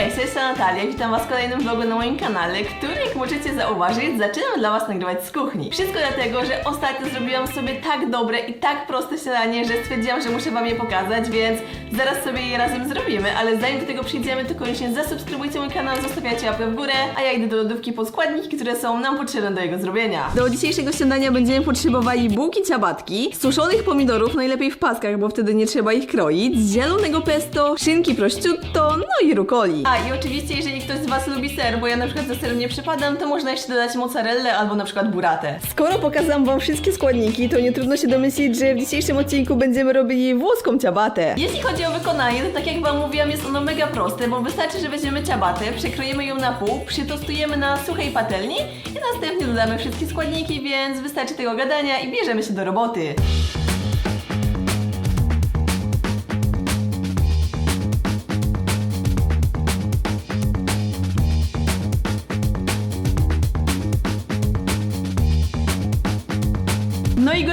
Cześć, to jest Natalia, witam was w kolejnym vlogu na moim kanale, który jak możecie zauważyć, zaczynam dla was nagrywać z kuchni. Wszystko dlatego, że ostatnio zrobiłam sobie tak dobre i tak proste śniadanie, że stwierdziłam, że muszę wam je pokazać, więc zaraz sobie je razem zrobimy, ale zanim do tego przyjdziemy, to koniecznie zasubskrybujcie mój kanał, zostawiacie łapkę w górę, a ja idę do lodówki po składniki, które są nam potrzebne do jego zrobienia. Do dzisiejszego śniadania będziemy potrzebowali bułki ciabatki, suszonych pomidorów, najlepiej w paskach, bo wtedy nie trzeba ich kroić, zielonego pesto, szynki prosciutto, no i rukoli. A i oczywiście, jeżeli ktoś z Was lubi ser, bo ja na przykład za serem nie przypadam, to można jeszcze dodać mozzarellę albo na przykład buratę. Skoro pokazałam Wam wszystkie składniki, to nie trudno się domyślić, że w dzisiejszym odcinku będziemy robili włoską ciabatę. Jeśli chodzi o wykonanie, to tak jak Wam mówiłam, jest ono mega proste, bo wystarczy, że weźmiemy ciabatę, przekroimy ją na pół, przytostujemy na suchej patelni i następnie dodamy wszystkie składniki, więc wystarczy tego gadania i bierzemy się do roboty.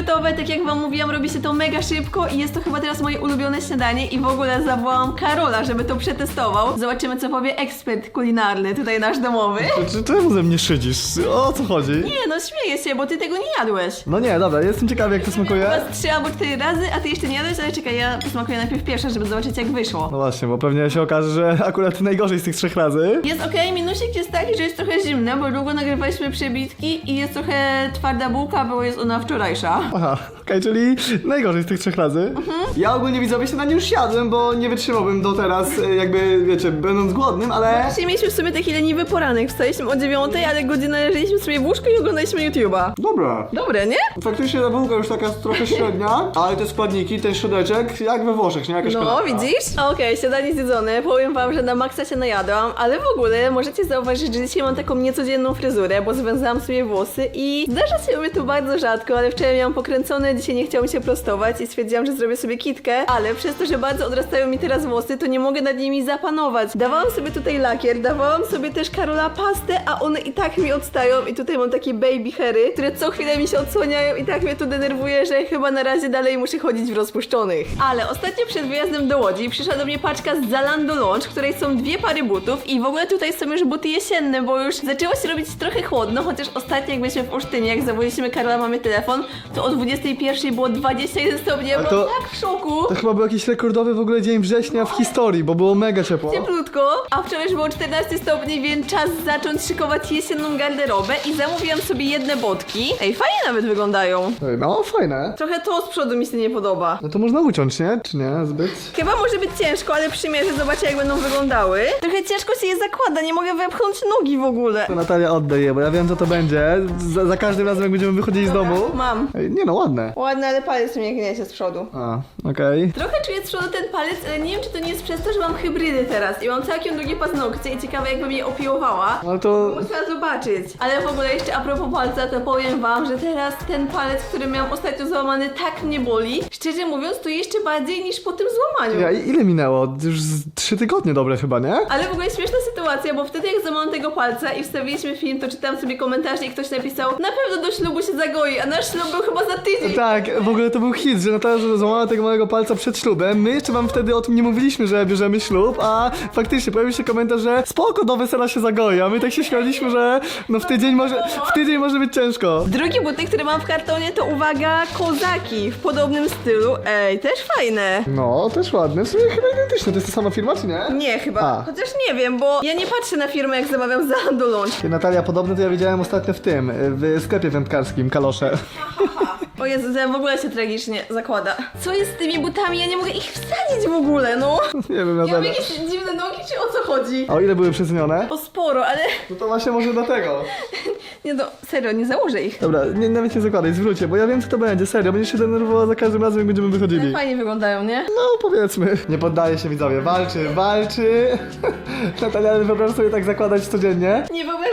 Gotowe, tak jak wam mówiłam, robi się to mega szybko i jest to chyba teraz moje ulubione śniadanie i w ogóle zawołam Karola, żeby to przetestował. Zobaczymy, co powie ekspert kulinarny, tutaj nasz domowy. Czy czemu ze mnie szydzisz? O co chodzi? Nie, no śmieję się, bo ty tego nie jadłeś. No nie, dobra, jestem ciekawy jak to smakuje. Chyba z trzy albo cztery razy, a ty jeszcze nie jadłeś, ale czekaj, ja posmakuję najpierw pierwsza, żeby zobaczyć jak wyszło. No właśnie, bo pewnie się okaże, że akurat najgorzej z tych trzech razy. Jest okej, minusik jest taki, że jest trochę zimne, bo długo nagrywaliśmy przebitki i jest trochę twarda bułka, bo jest ona wczorajsza. Aha, okej, czyli najgorzej z tych trzech razy. Ja ogólnie widzowie się na nie już jadłem, bo nie wytrzymałbym do teraz, e, jakby, wiecie, będąc głodnym, ale... Właśnie mieliśmy w sumie taki leniwy poranek. Wstaliśmy o dziewiątej, ale godzinę leżeliśmy sobie w łóżku i oglądaliśmy YouTube'a. Dobra. Dobre, nie? Faktycznie ta bułka już taka trochę średnia, ale te składniki, ten środeczek, jak we Włoszech, nie? Jakaś No, kanapka. widzisz? Okej, śniadanie zjedzone. Powiem wam, że na maksa się najadłam, ale w ogóle możecie zauważyć, że dzisiaj mam taką niecodzienną fryzurę, bo związałam sobie włosy i zdarza się mi to bardzo rzadko, ale wczoraj miałam pokręcone, dzisiaj nie chciałam się prostować i stwierdziłam, że zrobię sobie kitkę, ale przez to, że bardzo odrastają mi teraz włosy, to nie mogę nad nimi zapanować. Dawałam sobie tutaj lakier, dawałam sobie też Karola pastę, a one i tak mi odstają i tutaj mam takie baby hairy, które co chwilę mi się odsłaniają i tak mnie to denerwuje, że chyba na razie dalej muszę chodzić w rozpuszczonych. Ale ostatnio przed wyjazdem do Łodzi przyszła do mnie paczka z Zalando Launch, w której są dwie pary butów i w ogóle tutaj są już buty jesienne, bo już zaczęło się robić trochę chłodno, chociaż ostatnio jak byliśmy w Olsztynie, jak zawoziliśmy Karola, mamy telefon, to o 21 było 21 stopni, ja Ale byłam to- tak w szoku. To chyba był jakiś rekordowy w ogóle dzień września w historii, bo było mega ciepło. Cieplutko, a wczoraj już było 14 stopni, więc czas zacząć szykować jesienną garderobę i zamówiłam sobie jedne botki. Ej, fajnie nawet wyglądają. No, fajne. Trochę to z przodu mi się nie podoba. No to można uciąć, nie? Czy nie? Zbyt? Chyba może być ciężko, ale przymierzę, zobaczę jak będą wyglądały. Trochę ciężko się je zakłada, nie mogę wepchnąć nogi w ogóle. To Natalia oddaj je, bo ja wiem co to będzie. Za, za każdym razem jak będziemy wychodzić z domu. Mam. Ej, nie no, ładne. Ładne, ale palec mnie gniecie z przodu. A, okej. Trochę czuję z przodu ten palec, ale nie wiem czy to nie jest przez to, że mam hybrydy teraz i mam całkiem długie paznokcie i ciekawe jakbym je opiłowała. Ale to... Musiała zobaczyć. Ale w ogóle jeszcze a propos palca, to powiem wam, że teraz ten palec, który miałam ostatnio złamany, tak mnie boli. Szczerze mówiąc, to jeszcze bardziej niż po tym złamaniu. Ja, ile minęło? Już z trzy tygodnie dobre chyba, nie? Ale w ogóle śmieszna sytuacja, bo wtedy jak złamałam tego palca i wstawiliśmy film, to czytałam sobie komentarze i ktoś napisał Na pewno do ślubu się zagoi, a nasz ślub był chyba za tydzień. Tak, w ogóle to był hit, że Natalia złamała tego małego palca przed ślubem. My jeszcze wam wtedy o tym nie mówiliśmy, że bierzemy ślub, a faktycznie pojawił się komentarz, że spoko, do wesela się zagoi, a my tak się śmialiśmy, że no w tydzień może, w tydzień może być ciężko. Drugie buty, które mam w kartonie, to uwaga, kozaki w podobnym stylu. Ej, też fajne. No, też ładne, w sumie chyba identyczne, to jest ta sama firma, czy nie? Nie chyba. A. Chociaż nie wiem, bo ja nie patrzę na firmę, jak zamawiam za do lunch. Ty, Natalia, podobne to ja widziałem ostatnio w tym, w sklepie wędkarskim, kalosze. O Jezu, ja w ogóle się tragicznie zakłada. Co jest z tymi butami? Ja nie mogę ich wsadzić w ogóle, no. Nie wiem, Ja mam Natalia. jakieś dziwne nogi, czy o co chodzi? A o ile były przecenione? O sporo, ale No to właśnie może dlatego. nie no, serio, nie założę ich. Dobra, nie, nawet nie zakładaj, zwróćcie, bo ja wiem co to będzie, serio, będziesz się denerwowała za każdym razem, jak będziemy wychodzili. Fajnie wyglądają, nie? No powiedzmy. Nie poddaje się widzowie, walczy, walczy. Natalia, ale wyobraź sobie tak zakładać codziennie. Nie wyobrażam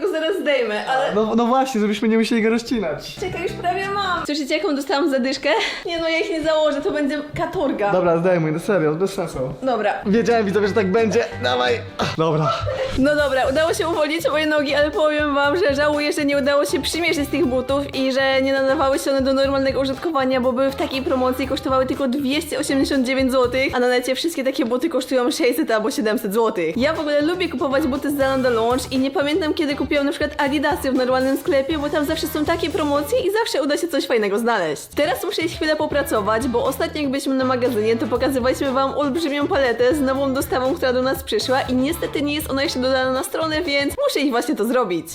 go zaraz zdejmę, ale... No, no właśnie, żebyśmy nie musieli go rozcinać. Czekaj, już prawie mam. Słyszycie, jaką dostałam zadyszkę? Nie no, ja ich nie założę, to będzie katorga. Dobra, zdejmuj, no serio, bez sensu. Dobra. Wiedziałem widzowie, że tak będzie. Dawaj. Dobra. No dobra, udało się uwolnić moje nogi, ale powiem wam, że żałuję, że nie udało się przymierzyć tych butów i że nie nadawały się one do normalnego użytkowania, bo były w takiej promocji i kosztowały tylko 289 zł, a na necie wszystkie takie buty kosztują 600 albo 700 zł. Ja w ogóle lubię kupować buty z Zalando Launch i nie pamiętam kiedy kupiłam na przykład Adidasy w normalnym sklepie, bo tam zawsze są takie promocje i zawsze uda się coś fajnego znaleźć. Teraz muszę iść chwilę popracować, bo ostatnio jak byliśmy na magazynie, to pokazywaliśmy wam olbrzymią paletę z nową dostawą, która do nas przyszła i niestety nie jest ona jeszcze dodana na stronę, więc muszę ich właśnie to zrobić.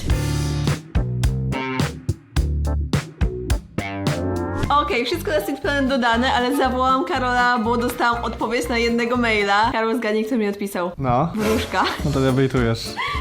Okej, wszystko na Street Planet dodane, ale zawołałam Karola, bo dostałam odpowiedź na jednego maila. Karol zgadnij, kto mi odpisał. No, Wróżka. no to. Serio,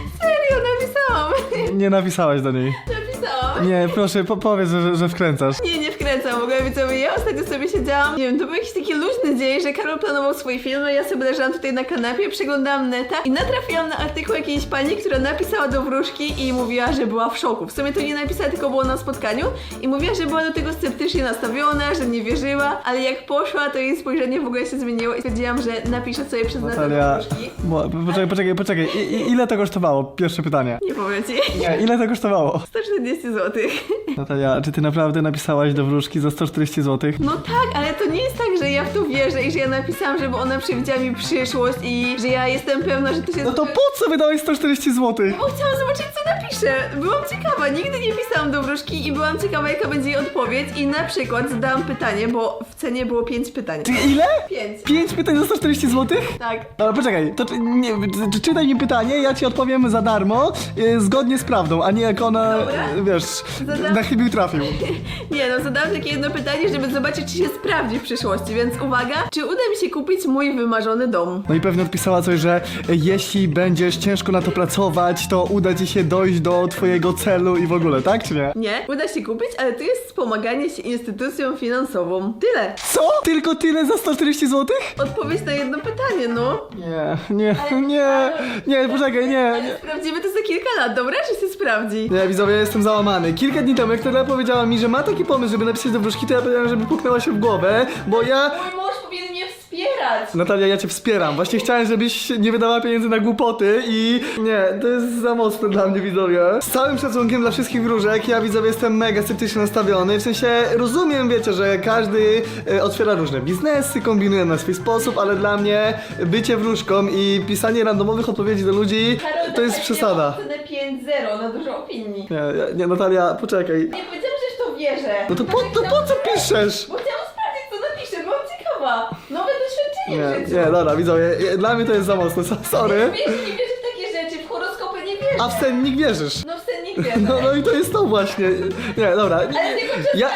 napisałam. Nie napisałaś do niej. napisałam. Nie, proszę, po powiedz, że, że wkręcasz. Nie, nie wkręcam, w ogóle widzowie, ja ostatnio sobie siedziałam, nie wiem, to był jakiś taki luźny dzień, że Karol planował swoje filmy, ja sobie leżałam tutaj na kanapie, przeglądałam neta i natrafiłam na artykuł jakiejś pani, która napisała do wróżki i mówiła, że była w szoku. W sumie to nie napisała, tylko było na spotkaniu i mówiła, że była do tego sceptycznie nastawiona, że nie wierzyła, ale jak poszła, to jej spojrzenie w ogóle się zmieniło i stwierdziłam, że napiszę sobie przez Natalia, wróżki. poczekaj, poczekaj, poczekaj. I, i, ile to kosztowało? Pierwsze pytanie. Nie powiem ci. Nie, ile to kosztowało? 140 zł. Natalia, czy ty naprawdę napisałaś do wróżki za 140 zł? No tak, ale to nie jest tak, że ja w to wierzę i że ja napisałam, żeby ona przewidziała mi przyszłość i że ja jestem pewna, że to się No to po co wydałeś 140 zł? Bo chciałam zobaczyć, co napiszę. Byłam ciekawa, nigdy nie pisałam do wróżki i byłam ciekawa, jaka będzie jej odpowiedź. I na przykład zadałam pytanie, bo w cenie było 5 pytań. Ty ile? 5. 5 pytań za 140 zł? Tak. Ale poczekaj, to czy- nie, czy- czytaj mi pytanie, ja ci odpowiem za darmo, y, zgodnie z prawdą, a nie jak ona, Dobra. wiesz, Zadam- na chybił trafił. Nie no, zadałam takie jedno pytanie, żeby zobaczyć, czy się sprawdzi w przyszłości, więc uwaga, czy uda mi się kupić mój wymarzony dom? No i pewnie odpisała coś, że jeśli będziesz ciężko na to pracować, to uda ci się dojść do twojego celu i w ogóle, tak czy nie? Nie, uda się kupić, ale to jest wspomaganie się instytucją finansową. Tyle. Co? Tylko tyle za 140 zł? Odpowiedź na jedno pytanie, no. Nie, nie, nie, nie, poczekaj, nie, nie. Sprawdzimy to za kilka lat, dobra? Czy się sprawdzi? Nie, widzowie, ja jestem załamany. Kilka dni temu, jak powiedziała mi, że ma taki pomysł, żeby napisać do wróżki, to ja powiedziałem, żeby puknęła się w głowę, bo ja... Mój mąż powinien mnie wspierać. Natalia, ja cię wspieram. Właśnie chciałem, żebyś nie wydawała pieniędzy na głupoty i nie, to jest za mocne dla mnie, widzowie. Z całym szacunkiem dla wszystkich wróżek, ja widzowie jestem mega sceptycznie nastawiony. W sensie rozumiem, wiecie, że każdy e, otwiera różne biznesy, kombinuje na swój sposób, ale dla mnie bycie wróżką i pisanie randomowych odpowiedzi do ludzi to jest przesada. Ocenę 5-0 na dużo opinii. Nie, nie, Natalia, poczekaj. Nie powiedziałam, wierzę. No to po, to po co piszesz? Bo chciałam sprawdzić, co napiszę, byłam ciekawa. Nowe doświadczenie Nie, w życiu. nie, dobra, widzowie, dla mnie to jest za mocne, so- sorry. Wiesz, nie wierzę w takie rzeczy, w horoskopy nie wierzę. A w sennik wierzysz. No w sennik wierzę. No, no i to jest to właśnie. Nie, dobra. Ale tylko czasami Ja.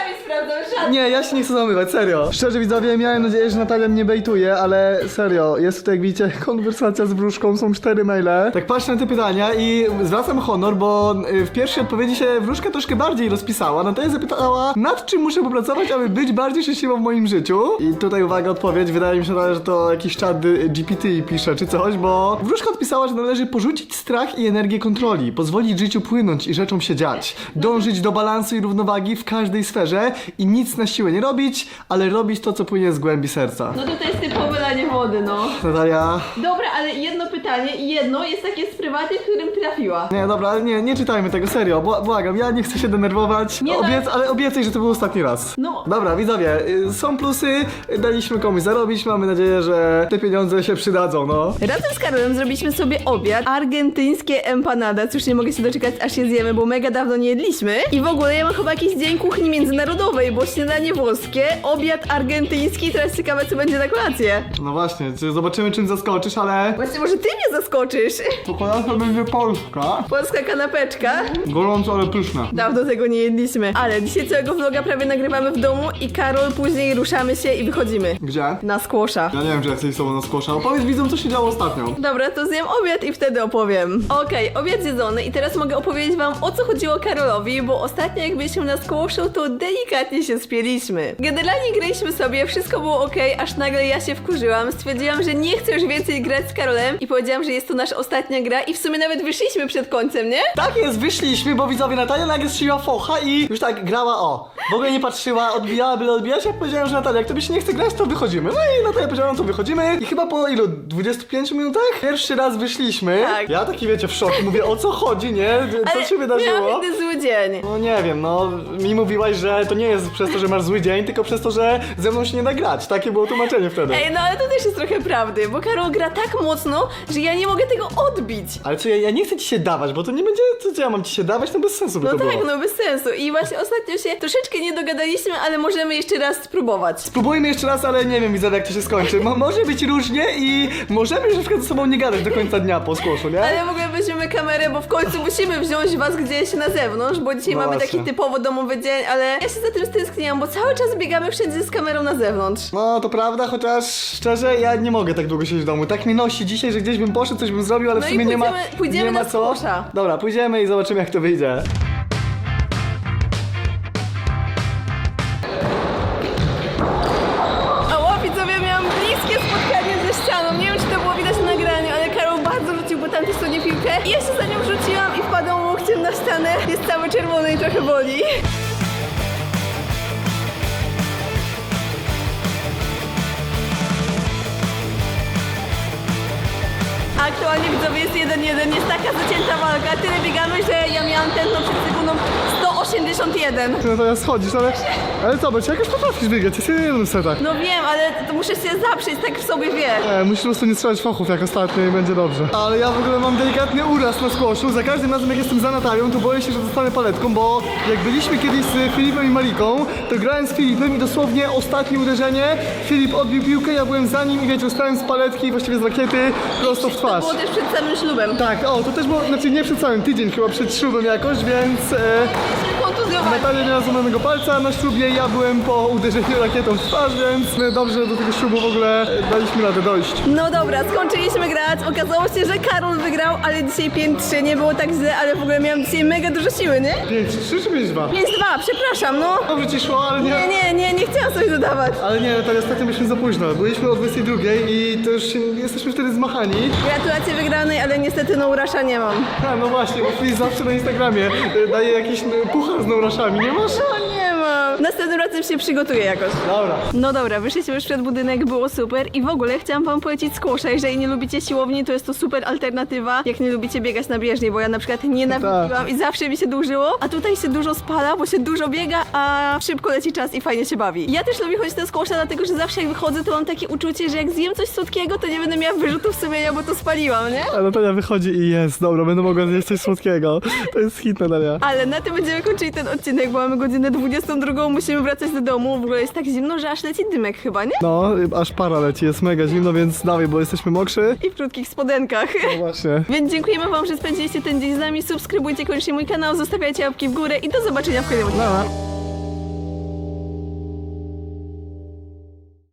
Nie, ja się nie chcę zamywać, serio. Szczerze widzowie, miałem nadzieję, że Natalia mnie bejtuje, ale serio, jest tutaj, jak widzicie, konwersacja z wróżką, są cztery maile. Tak patrzę na te pytania i zwracam honor, bo y, w pierwszej odpowiedzi się wróżka troszkę bardziej rozpisała. Natalia zapytała, nad czym muszę popracować, aby być bardziej szczęśliwą w moim życiu. I tutaj uwaga, odpowiedź, wydaje mi się, że to jakiś czat y, GPT pisze czy coś, bo wróżka odpisała, że należy porzucić strach i energię kontroli, pozwolić życiu płynąć i rzeczom się dziać, dążyć do balansu i równowagi w każdej sferze i nic na siłę nie robić, ale robić to, co płynie z głębi serca. No to to jest typowe lanie wody, no. Natalia... Dobra, ale jedno pytanie i jedno jest takie z prywaty, w którym trafiła. Nie, dobra, nie, nie czytajmy tego, serio, bła- błagam, ja nie chcę się denerwować, Nie, no- Obiec, ale obiecaj, że to był ostatni raz. No. Dobra, widzowie, y, są plusy, y, daliśmy komuś zarobić, mamy nadzieję, że te pieniądze się przydadzą, no. Razem z Karolem zrobiliśmy sobie obiad argentyńskie empanada. Cóż, nie mogę się doczekać, aż je zjemy, bo mega dawno nie jedliśmy. I w ogóle ja mam chyba jakiś dzień kuchni międzynarodowej, bo śniadanie włoskie, obiad argentyński i teraz ciekawe, co będzie na kolację. No właśnie, czy zobaczymy czym zaskoczysz, ale... Właśnie, może ty mnie zaskoczysz? To kolacja będzie polska, Polska kanapeczka. gorąco, ale pyszna. Dawno tego nie jedliśmy. Ale dzisiaj całego vloga prawie nagrywamy w domu i Karol później ruszamy się i wychodzimy. Gdzie? Na skłosza. Ja nie wiem, czy z sobą na skosza. Opowiedz widzom, co się działo ostatnio. Dobra, to zjem obiad i wtedy opowiem. Okej, obiad zjedzony i teraz mogę opowiedzieć wam o co chodziło Karolowi, bo ostatnio jak byliśmy na squashu, to delikatnie się przyspieliśmy. Generalnie graliśmy sobie, wszystko było ok, aż nagle ja się wkurzyłam. Stwierdziłam, że nie chcę już więcej grać z Karolem i powiedziałam, że jest to nasza ostatnia gra i w sumie nawet wyszliśmy przed końcem, nie? Tak jest, wyszliśmy, bo widzowie Natalia nagle strzeliła focha i już tak grała o. W ogóle nie patrzyła, odbijała, byle odbijać. Ja powiedziałem, że Natalia, jak tobie się nie chce grać, to wychodzimy. No i Natalia powiedziała, no to wychodzimy. I chyba po ilu? 25 minutach? Pierwszy raz wyszliśmy. Tak. Ja taki wiecie, w szoku. Mówię, o co chodzi, nie? Co się miałam wydarzyło? wtedy zły dzień. No nie wiem, no mi mówiłaś, że to nie jest przez to, że masz zły dzień, tylko przez to, że ze mną się nie da grać. Takie było tłumaczenie wtedy. Ej, no ale to też jest trochę prawdy, bo Karol gra tak mocno, że ja nie mogę tego odbić. Ale co, ja, ja nie chcę ci się dawać, bo to nie będzie, co, co ja mam ci się dawać, no bez sensu by No to tak, było. no bez sensu. I właśnie ostatnio się troszeczkę nie dogadaliśmy, ale możemy jeszcze raz spróbować. Spróbujmy jeszcze raz, ale nie wiem, widzowie, jak to się skończy. Mo może być różnie i możemy już na przykład ze sobą nie gadać do końca dnia po skłoszu, nie? Ale w ogóle weźmiemy kamerę, bo w końcu musimy wziąć was gdzieś na zewnątrz, bo dzisiaj No mamy właśnie. taki typowo domowy dzień, ale ja się za tym stęskniłam, bo cały czas biegamy wszędzie z kamerą na zewnątrz. No, to prawda, chociaż szczerze, ja nie mogę tak długo siedzieć w domu. Tak mi nosi dzisiaj, że gdzieś bym poszedł, coś bym zrobił, ale No w i sumie nie ma, pójdziemy- pójdziemy nie ma na co. squasha. Dobra, pójdziemy i zobaczymy, jak to wyjdzie. Ała, widzowie, miałam bliskie spotkanie ze ścianą. Nie wiem, czy to było widać na nagraniu, ale Karol bardzo rzucił po tamtej stronie piłkę. I ja się za nią rzuciłam i wpadłam łokciem na ścianę. Jest cały czerwony i trochę boli. aktualnie widzowie jest 1-1, jest taka zacięta walka, tyle biegamy, że ja miałam tętno przed sekundą 100 81. No to ja schodzisz, ale, ale zobacz, jakoś potrafisz biegać, jesteś na jednym setach. No wiem, ale to muszę się zaprzeć, tak w sobie wiesz. Nie, musisz po prostu nie strzelać fochów jak ostatnio i będzie dobrze. Ale ja w ogóle mam delikatny uraz na squashu. Za każdym razem jak jestem za Natalią, to boję się, że zostanę paletką, bo jak byliśmy kiedyś z Filipem i Maliką, to grałem z Filipem i dosłownie ostatnie uderzenie, Filip odbił piłkę, ja byłem za nim i wiecie, stałem z paletki, właściwie z rakiety, prosto w To było też przed samym ślubem. Tak, o, to też było, znaczy nie przed całym tydzień, chyba przed ślubem jakoś, więc e, Natalia miała złamanego palca na ślubie, ja byłem po uderzeniu rakietą w twarz, więc dobrze, do tego ślubu w ogóle daliśmy radę dojść. No dobra, skończyliśmy grać. Okazało się, że Karol wygrał, ale dzisiaj 5-3. Nie było tak źle, ale w ogóle miałam dzisiaj mega dużo siły, nie? 5, 3 czy 5, 2? 5-2, przepraszam, no. Dobrze ci szło, ale nie. Nie, nie, nie, nie chciałam sobie dodawać. Ale nie, tak ostatnio byliśmy za późno. Byliśmy o 22 i to już jesteśmy wtedy zmachani. Gratulacje wygranej, ale niestety no urasza nie mam. A, no właśnie, bo zawsze na Instagramie e, daje jakiś e, puchar z nouraszami, nie masz? No nie mam. Następnym razem się przygotuję jakoś. Dobra. No dobra, wyszliśmy już przed budynek, było super i w ogóle chciałam wam polecić squasha. Jeżeli nie lubicie siłowni, to jest to super alternatywa, jak nie lubicie biegać na bieżni, bo ja na przykład nienawidziłam i zawsze mi się dłużyło, a tutaj się dużo spala, bo się dużo biega, a szybko leci czas i fajnie się bawi. Ja też lubię chodzić na squasha, dlatego że zawsze jak wychodzę, to mam takie uczucie, że jak zjem coś słodkiego, to nie będę miała wyrzutów sumienia, bo to spaliłam, nie? A Natalia wychodzi i jest, dobra, będę mogła zjeść coś słodkiego. To jest hit Natalia. Ale na tym będziemy kończyli ten odcinek, bo mamy godzinę 22, musimy wracać do domu. W ogóle jest tak zimno, że aż leci dymek chyba, nie? No, aż para leci, jest mega zimno, więc dawaj, bo jesteśmy mokrzy. I w krótkich spodenkach. No właśnie. Więc dziękujemy wam, że spędziliście ten dzień z nami. Subskrybujcie koniecznie mój kanał, zostawiajcie łapki w górę i do zobaczenia w kolejnym odcinku.